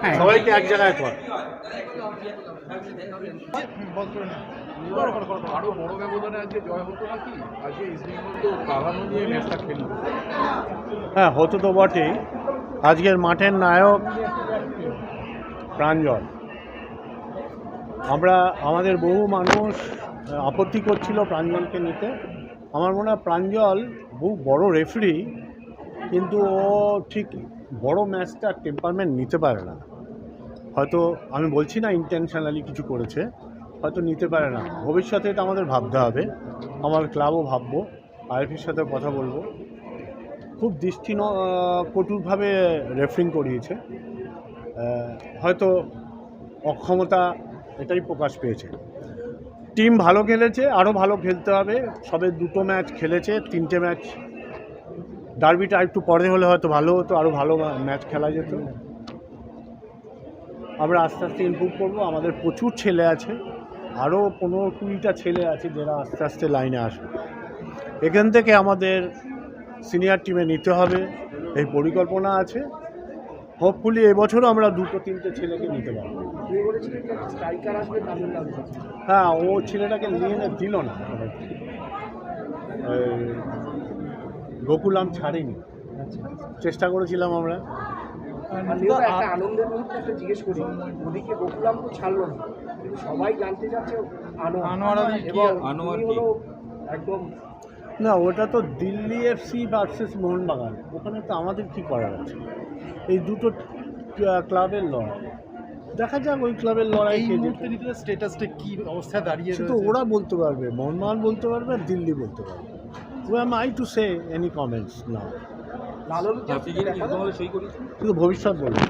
হ্যাঁ এক জায়গায় হ্যাঁ হতো তো বটেই। আজকের মাঠের নায়ক প্রাঞ্জল। আমরা, আমাদের বহু মানুষ আপত্তি করছিল প্রাঞ্জলকে নিতে। আমার মনে হয় প্রাঞ্জল বহু বড় রেফারি কিন্তু ও ঠিক বড় ম্যাচটা টেম্পারমেন্ট নিতে পারে না। হয়তো আমি বলছি না ইন্টেনশনালি কিছু করেছে, হয়তো নিতে পারে না। ভবিষ্যতে এটা আমাদের ভাবতে হবে। আমার ক্লাবও ভাববো আইএফের সাথে কথা বলব। খুব দৃষ্টি কটুভাবে রেফারিং করিয়েছে। হয়তো অক্ষমতা এটাই প্রকাশ পেয়েছে। টিম ভালো খেলেছে আরও ভালো খেলতে হবে। সবে দুটো ম্যাচ খেলেছে, তিনটে ম্যাচ ডার্বিটা একটু পরে হলে হয়তো ভালো হতো আরও ভালো ম্যাচ খেলা যেত। আমরা আস্তে আস্তে ইমপ্রুভ করব। আমাদের প্রচুর ছেলে আছে আরও পনেরো কুড়িটা ছেলে আছে যারা আস্তে আস্তে লাইনে আসবে। এখান থেকে আমাদের সিনিয়র টিমে নিতে হবে এই পরিকল্পনা আছে। হোপফুলি এবছরও আমরা দুটো তিনটে ছেলেকে নিতে পারব। হ্যাঁ ও ছেলেটাকে নিয়ে দিল না। গোকুলাম ছাড়েনি। চেষ্টা করেছিলাম আমরা। একটা আনন্দের মুহূর্তে একটা জিজ্ঞেস করি ওদিকে গোকুলাম তো ছাড়লো না কিন্তু সবাই জানতে চাচ্ছে আনোয়ার? হলো একদম না ওটা তো দিল্লি এফসি ভার্সেস মোহনবাগান ওখানে তো আমাদের কি করার আছে? এই দুটো ক্লাবের লড়াই। দেখা যাক ওই ক্লাবের লড়াই স্টেটাসটা কি অবস্থায় দাঁড়িয়ে তো ওরা বলতে পারবে মোহনবাগান বলতে পারবে আর দিল্লি বলতে পারবে। Who am I to say any comments now? শুধু ভবিষ্যৎ বলুন